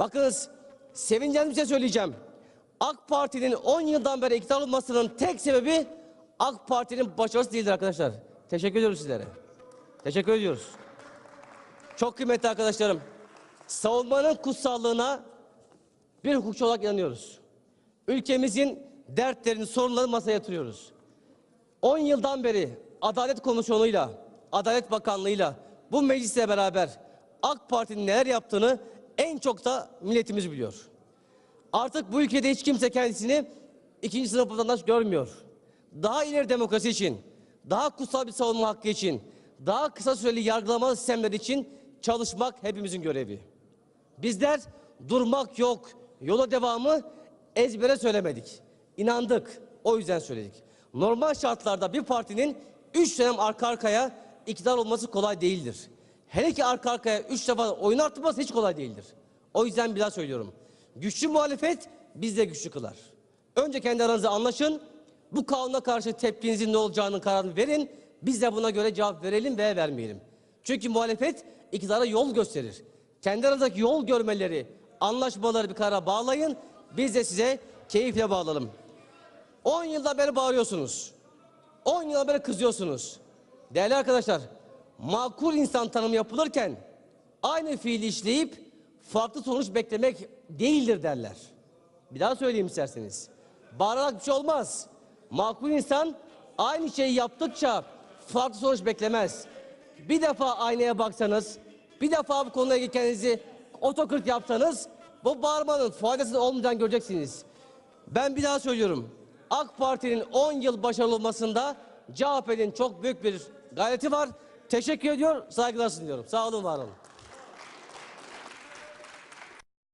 Bakınız sevineceğim bir şey söyleyeceğim. AK Parti'nin 10 yıldan beri iktidar olmasının tek sebebi AK Parti'nin başarısı değildir arkadaşlar. Teşekkür ediyoruz sizlere. Teşekkür ediyoruz. Çok kıymetli arkadaşlarım. Savunmanın kutsallığına bir hukukçu olarak inanıyoruz. Ülkemizin dertlerini, sorunlarını masaya yatırıyoruz. 10 yıldan beri Adalet Komisyonu'yla, Adalet Bakanlığı'yla bu meclisle beraber AK Parti'nin neler yaptığını en çok da milletimiz biliyor. Artık bu ülkede hiç kimse kendisini ikinci sınıf vatandaş görmüyor. Daha ileri demokrasi için, daha kutsal bir savunma hakkı için, daha kısa süreli yargılama sistemleri için çalışmak hepimizin görevi. Bizler durmak yok, yola devamı ezbere söylemedik. İnandık, o yüzden söyledik. Normal şartlarda bir partinin üç dönem arka arkaya iktidar olması kolay değildir. Hele ki arka arkaya üç defa oyun arttırması hiç kolay değildir. O yüzden bir daha söylüyorum. Güçlü muhalefet biz de güçlü kılar. Önce kendi aranızda anlaşın. Bu kanuna karşı tepkinizin ne olacağının kararını verin. Biz de buna göre cevap verelim veya vermeyelim. Çünkü muhalefet iktidara yol gösterir. Kendi aranızdaki yol görmeleri, anlaşmaları bir karara bağlayın. Biz de size keyifle bağlayalım. 10 yılda beri bağırıyorsunuz. 10 yılda beri kızıyorsunuz. Değerli arkadaşlar, makul insan tanımı yapılırken aynı fiili işleyip farklı sonuç beklemek değildir derler. Bir daha söyleyeyim isterseniz. Bağırarak bir şey olmaz. Makul insan aynı şeyi yaptıkça farklı sonuç beklemez. Bir defa aynaya baksanız, bir defa bu konuya kendinizi otokrit yapsanız bu bağırmanın faydası olmayacağını göreceksiniz. Ben bir daha söylüyorum. AK Parti'nin 10 yıl başarılı olmasında CHP'nin çok büyük bir gayreti var. Teşekkür ediyor, saygılar sunuyorum. Sağ olun, var olun.